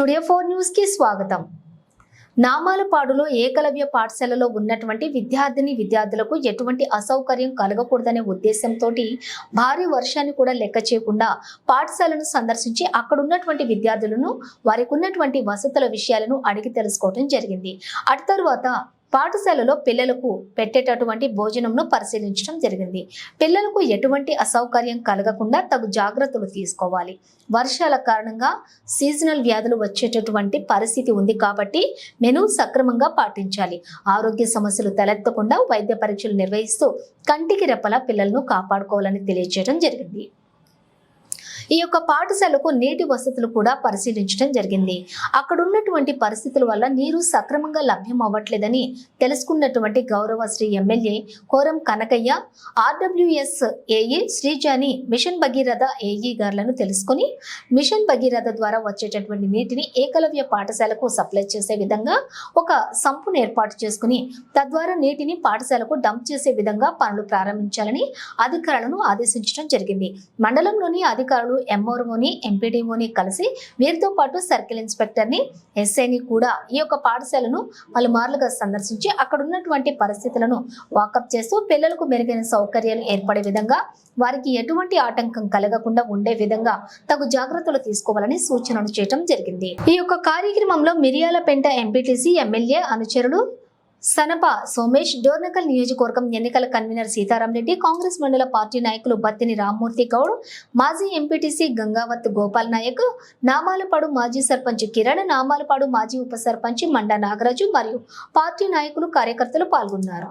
Studio four న్యూస్కి స్వాగతం నామాలపాడులో ఏకలవ్య పాఠశాలలో ఉన్నటువంటి విద్యార్థిని విద్యార్థులకు ఎటువంటి అసౌకర్యం కలగకూడదనే ఉద్దేశంతో భారీ వర్షాన్ని కూడా లెక్క చేయకుండా పాఠశాలను సందర్శించి అక్కడ ఉన్నటువంటి విద్యార్థులను వారికి ఉన్నటువంటి వసతుల విషయాలను అడిగి తెలుసుకోవడం జరిగింది. అటు తరువాత పాఠశాలలో పిల్లలకు పెట్టేటటువంటి భోజనంను పరిశీలించడం జరిగింది. పిల్లలకు ఎటువంటి అసౌకర్యం కలగకుండా తగు జాగ్రత్తలు తీసుకోవాలి. వర్షాల కారణంగా సీజనల్ వ్యాధులు వచ్చేటటువంటి పరిస్థితి ఉంది కాబట్టి మెను సక్రమంగా పాటించాలి. ఆరోగ్య సమస్యలు తలెత్తకుండా వైద్య పరీక్షలు నిర్వహిస్తూ కంటికి రెప్పలా పిల్లలను కాపాడుకోవాలని తెలియజేయడం జరిగింది. ఈ యొక్క పాఠశాలకు నీటి వసతులు కూడా పరిశీలించడం జరిగింది. అక్కడ ఉన్నటువంటి పరిస్థితుల వల్ల నీరు సక్రమంగా లభ్యం అవ్వట్లేదని తెలుసుకున్నటువంటి గౌరవ Shri MLA Koram Kanakaiah RWS AE శ్రీజాని mission Bhagiratha AE గారులను తెలుసుకుని మిషన్ భగీరథ ద్వారా వచ్చేటటువంటి నీటిని ఏకలవ్య పాఠశాలకు సప్లై చేసే విధంగా ఒక సంపును ఏర్పాటు చేసుకుని తద్వారా నీటిని పాఠశాలకు డంప్ చేసే విధంగా పనులు ప్రారంభించాలని అధికారులను ఆదేశించడం జరిగింది. మండలంలోని అధికారులు ఎంఓర్ఓని ఎంపీడీఓని కలిసి వీరితో పాటు సర్కిల్ ఇన్స్పెక్టర్ని ఎస్ఐని కూడా ఈ యొక్క పాఠశాలను పలుమార్లుగా సందర్శించి అక్కడ ఉన్నటువంటి పరిస్థితులను వాకప్ చేస్తూ పిల్లలకు మెరుగైన సౌకర్యాలు ఏర్పడే విధంగా వారికి ఎటువంటి ఆటంకం కలగకుండా ఉండే విధంగా తగు జాగ్రత్తలు తీసుకోవాలని సూచనలు చేయడం జరిగింది. ఈ యొక్క కార్యక్రమంలో మిరియాలపెంట ఎంపీటీసీ ఎమ్మెల్యే అనుచరుడు సనప సోమేష్ డోర్నకల్ నియోజకవర్గం ఎన్నికల కన్వీనర్ సీతారాం రెడ్డి కాంగ్రెస్ మండల పార్టీ నాయకులు బత్తిని రామ్మూర్తి గౌడ్ మాజీ ఎంపీటీసీ గంగావత్ గోపాల్ నాయక్ నామాలపాడు మాజీ సర్పంచ్ కిరణ్ నామాలపాడు మాజీ ఉప సర్పంచ్ మండా నాగరాజు మరియు పార్టీ నాయకులు కార్యకర్తలు పాల్గొన్నారు.